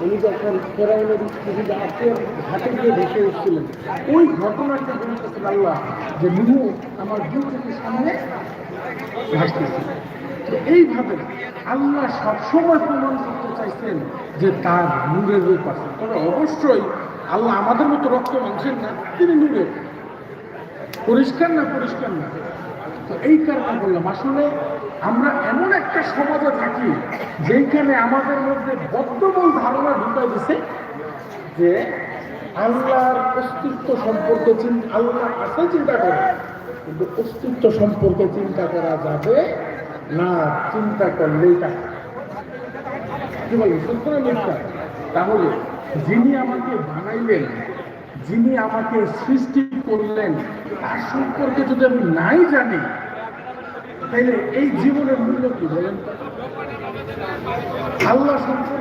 উনি যখন গিয়ে ভেসে এসেছিলেন ওই ঘটনাটা যে আমার সামনে এইভাবে আল্লাহ সবসময় প্রমাণ করতে চাইছেন যে তার নূরের রূপ আছে তবে অবশ্যই আল্লাহ আমাদের মতো রক্ত মাংসের না। তিনি নূরের পরিষ্কার না পরিষ্কার না? তো এই কারণে বললাম, আসলে আমরা এমন একটা সমাজে থাকি যেখানে আমাদের মধ্যে বদ্ধমূল ধারণা ঢুকাই দিছে যে আল্লাহর অস্তিত্ব সম্পর্কে চিন্তা আল্লাহ আছে চিন্তা করে, কিন্তু অস্তিত্ব সম্পর্কে চিন্তা করা যাবে না, চিন্তা করলেই তা কি বলেন, সত্য তাহলে যিনি আমাকে বানাইলেন যিনি আমাকে সৃষ্টি করলেন, তার সম্পর্কে যদি আমি নাই জানি, তাহলে এই জীবনের মূল্য কি বলেন? আল্লাহ সম্পর্কে